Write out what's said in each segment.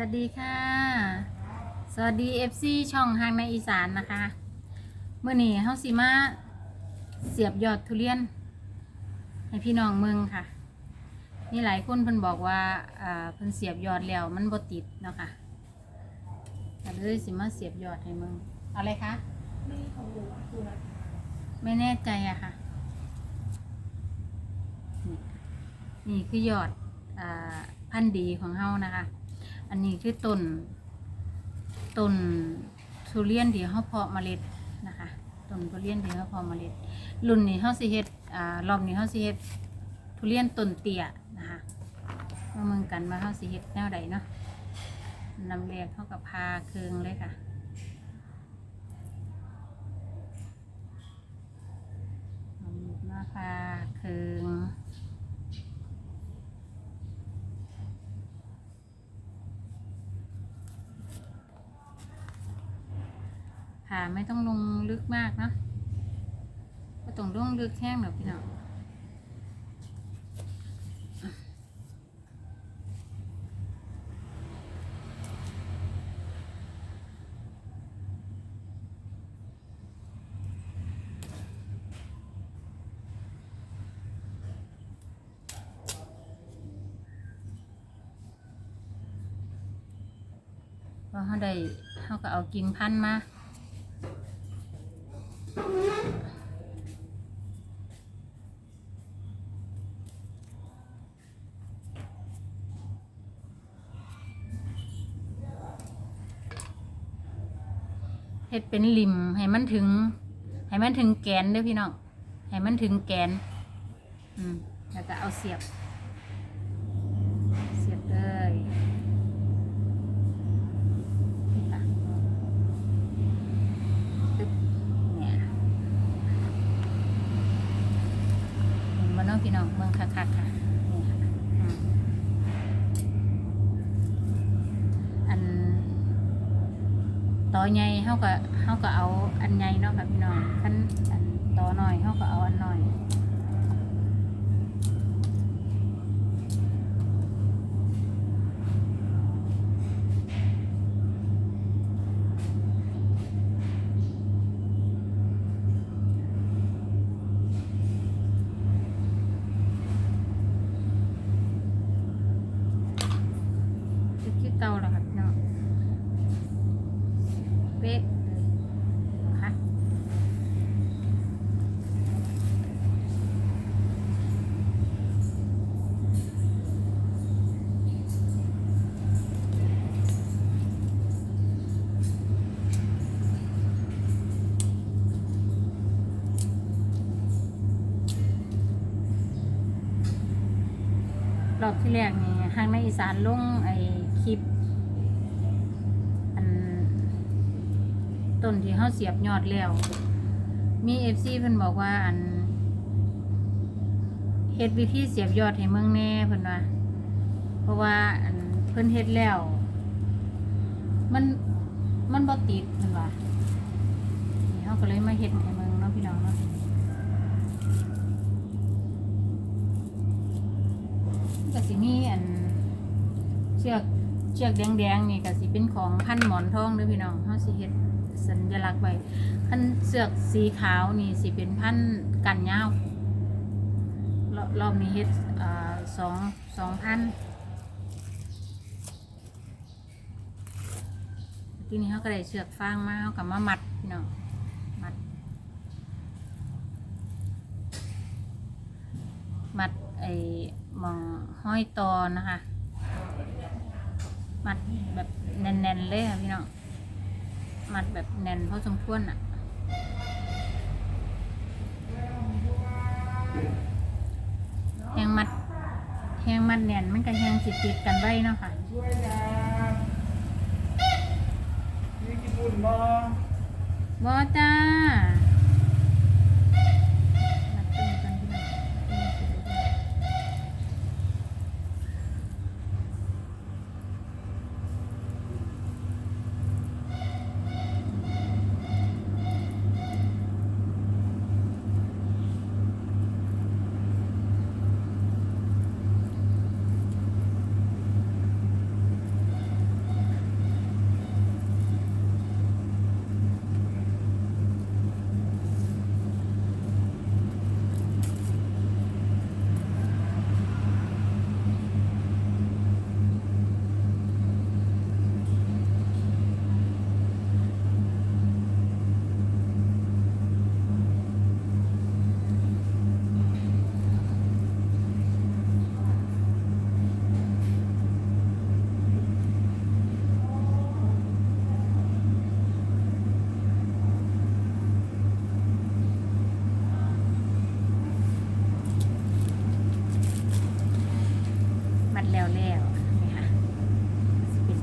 วัสดีค่ะ สวัสดี FC ช่องทางในอีสานนะคะ เมื่อนี้เฮาสิมาเสียบยอดทุเรียน ให้พี่น้องเมืองค่ะ มีหลายคนเพิ่นบอกว่าอ่าเพิ่นเสียบยอดแล้วมันบ่ติดเนาะค่ะก็เลยสิมาเสียบยอดให้เมืองเอาอะไรคะไม่แน่ใจอะค่ะ นี่คือยอดอาพันธุ์ดีของเฮานะคะ อันนี้คือต้นต้นทุเรียนที่เฮาเพาะเมล็ดนะคะต้นทุเรียนที่เฮาเพาะเมล็ด รุ่นนี้เฮาสิเฮ็ดอ่ารอบนี้เฮาสิเฮ็ดทุเรียนต้นเตี้ยนะคะมาเมืองกันมาเฮาสิเฮ็ดแนวใดเนาะนำเรกเขากับพาเคืองเลยค่ะ เอามีดมาพาเคืองผ่าไม่ต้องลงลึกมากเนาะก็ต้องลงลึกแห้งหรอกพี่น้องพอเขาได้เขาก็เอากิ่งพันธุ์มา เฮ็ดเป็นริมให้มันถึง ให้มันถึงแกนเด้อพี่น้องให้มันถึงแกน อืมแล้วก็เอาเสียบ เสียบเลยนี่ค่ะตึ๊บเนี่ยเห็นบ่เน้องพี่น้องเมืองคักๆค่ะนี่ค่ะอืมอัน ต่อใหญ่เฮาก็เฮาก็เอาอันใหญ่เนาะค่ะพี่น้องคันอันต่อน้อยเฮาก็เอาอันน้อยคือคือเก่าแล้วค่ะพี่น้อง เป๊ะค่ะรอบที่แรกนี่ทางในอีสานลงไอ้คลิป อัน ต้นที่เขาเสียบยอดแล้ว มีเอฟซีเพิ่นบอกว่าอันเฮ็ดวิธีเสียบยอดให้เมืองแน่เพิ่นว่าเพราะว่าอันเพิ่นเฮ็ดแล้ว มันมันบ่ติดเพิ่นว่านี่เขาก็เลยมาเฮ็ดให้เมืองเนาะพี่น้องเนาะก็สิมีอันเชือกเชือกแดงๆนี่ก็สิเป็นของพันหมอนทองเด้อพี่น้องเฮาสิเฮ็ด สัญลักษณ์ไว้พันเสือกสีขาวนี่สิเป็นพันกันยาวรอบรอบนี้เฮ็ดสองสองพันที่นี้เขาก็ได้เชือกฟางมาเขากับมามัดพี่น้องมัด มัดไอ้หมองห้อยตอนะคะ มัดแบบแน่นๆเลยค่ะพี่น้อง มัดแบบแน่นพอสมควรอะ แหงมัด แหงมัดแน่นมันก็แหงสิติดกันไว้เนาะค่ะช่วยนะนี่กินบุญบ่บอจ้ามัดตึงกันพี่น้องตึงสิได้ด้วย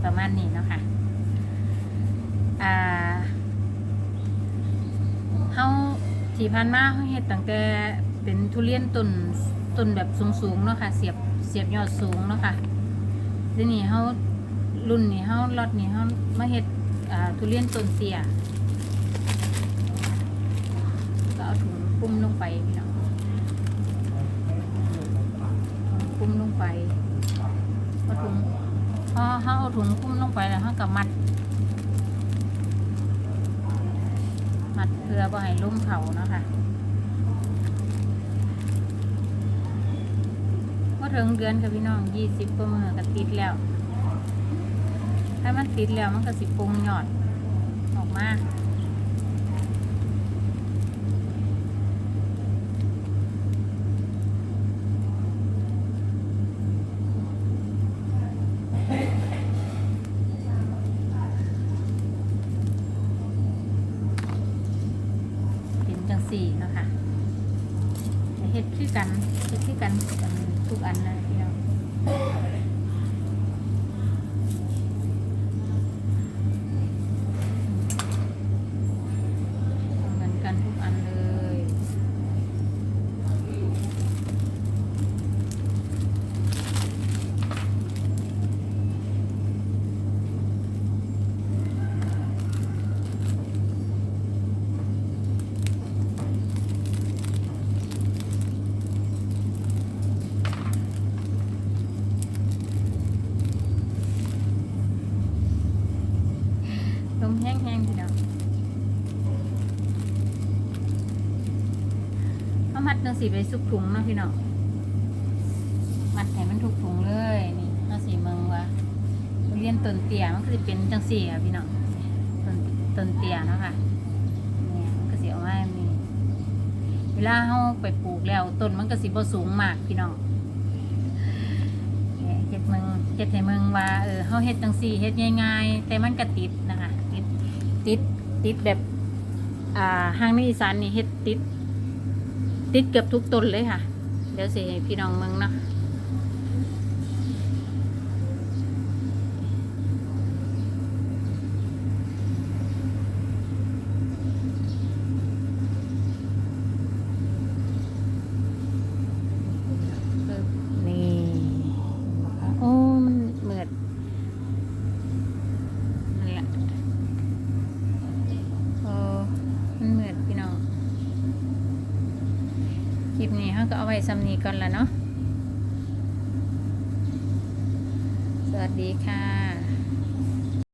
ประ มาณนี้เนาะค่ะอ่าเฮาที่ผ่านมาเฮาเฮ็ดตั้งแต่เป็นทุเรียนต้นต้นแบบสูงๆเนาะค่ะเสียบเสียบยอดสูงเนาะค่ะทีนี้เฮารุ่นนี้เฮาล็อตนี้เฮามาเฮ็ดอ่าทุเรียนต้นเตี้ยก็เอาถุงปุ้มลงไปพี่น้องปุ้มลงไปเอาถุง พอเขาเอาถุงคุ้มลงไปแล้วเขาก็มัด มัดเพื่อบ่ให้ลุ่มเขาเนาะค่ะว่าถึงเดือนกระพี่น้องยี่สิบกว่ามือก็ติดแล้ว ถ้ามันติดแล้วมันก็สิปรุงยอดออกมา สี่นะค่ะเฮ็ดคือกันเฮ็ดคือกันกันทุกอันเลยพี่น้อง เหมือนกันทุกอันเลย ลมแห้งๆทีเดียว เอามัดจังสีไปซุกถุงเนาะพี่น้องมัดให้มันถูกถุงเลยนี่เอาสีเมืองว่าเรียนต้นเตียมันก็จะเป็นจังสีอะพี่น้องต้นต้นเตียเนาะค่ะเนี่ยมันก็สีออกมาแบบนี้เวลาเฮาไปปลูกแล้วต้นมันก็สิบ่สูงมากพี่น้องเนี่ยเฮ็ดเมืองเฮ็ดให้เมืองว่าเออเฮาเฮ็ดจังสีเฮ็ดง่ายๆแต่มันก็ติดนะคะติดติดติดแบบอ่าห้างในอีสานนี่เฮ็ดติด ติดเกือบทุกต้นเลยค่ะ เดี๋ยวสิให้พี่น้องมึงเนาะปึ๊บนี่โอ้ มันเหมือดนั่นแหละโอ้มันเหมือดพี่น้อง คลิปนี้เขา ก็เอาไว้ซ้ำนี้ก่อนละเนาะ สวัสดีค่ะ